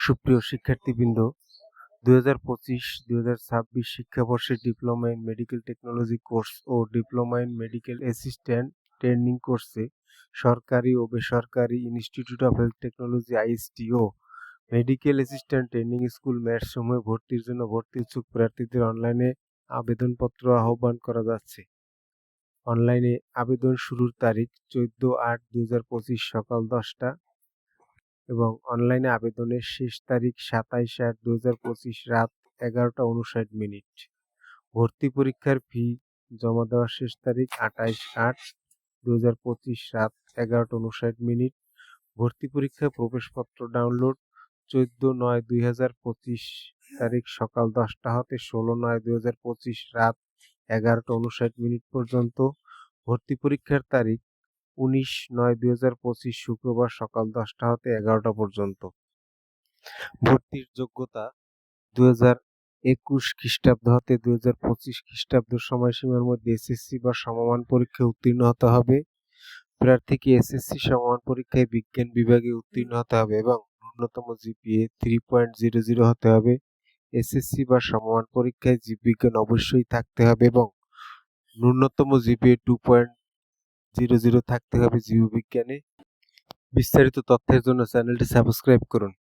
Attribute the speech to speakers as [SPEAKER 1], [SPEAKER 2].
[SPEAKER 1] সুপ্রিয় শিক্ষার্থীবৃন্দ দু হাজার পঁচিশ দু হাজার ছাব্বিশ শিক্ষাবর্ষে diploma in medical technology course O diploma in medical assistant training কোর্সে সরকারি ও বেসরকারি institute of health technology IST O medical assistant training school ম্যাটসমূহে ভর্তির জন্য ভর্তি ইচ্ছুক প্রার্থীদের অনলাইনে আবেদনপত্র আহ্বান করা যাচ্ছে। অনলাইনে আবেদন শুরুর তারিখ চোদ্দ আট দু হাজার পঁচিশ সকাল দশটা এবং অনলাইনে আবেদনের শেষ তারিখ সাতাইশ আট দু হাজার পঁচিশ রাত এগারোটা উনষাট মিনিট। ভর্তি পরীক্ষার ফি জমা দেওয়ার শেষ তারিখ আঠাইশ আট দু হাজার পঁচিশ রাত এগারোটা উনষাট মিনিট। ভর্তি পরীক্ষার প্রবেশপত্র ডাউনলোড চোদ্দ নয় দুই হাজার পঁচিশ তারিখ সকাল দশটা হতে ষোলো নয় দুই হাজার পঁচিশ রাত এগারোটা উনষাট মিনিট পর্যন্ত। ভর্তি পরীক্ষার তারিখ উনিশ নয় দুই হাজার পঁচিশ শুক্রবার সকাল দশটা হতে এগারোটা পর্যন্ত। ভর্তির যোগ্যতা দুই হাজার একুশ খ্রিস্টাব্দ হতে দুই হাজার পঁচিশ খ্রিস্টাব্দ সময়সীমার মধ্যে এসএসসি বা সমমান পরীক্ষায় উত্তীর্ণ হতে হবে। প্রার্থীকে এসএসসি সমমান পরীক্ষায় বিজ্ঞান বিভাগে উত্তীর্ণ হতে হবে এবং ন্যূনতম GPA three point zero zero হতে হবে। এসএসসি বা সমমান পরীক্ষায় জীববিজ্ঞান অবশ্যই থাকতে হবে এবং ন্যূনতম GPA two point zero zero থাকতে হবে জীববিজ্ঞানে। বিস্তারিত তথ্যের জন্য চ্যানেলটি সাবস্ক্রাইব করুন।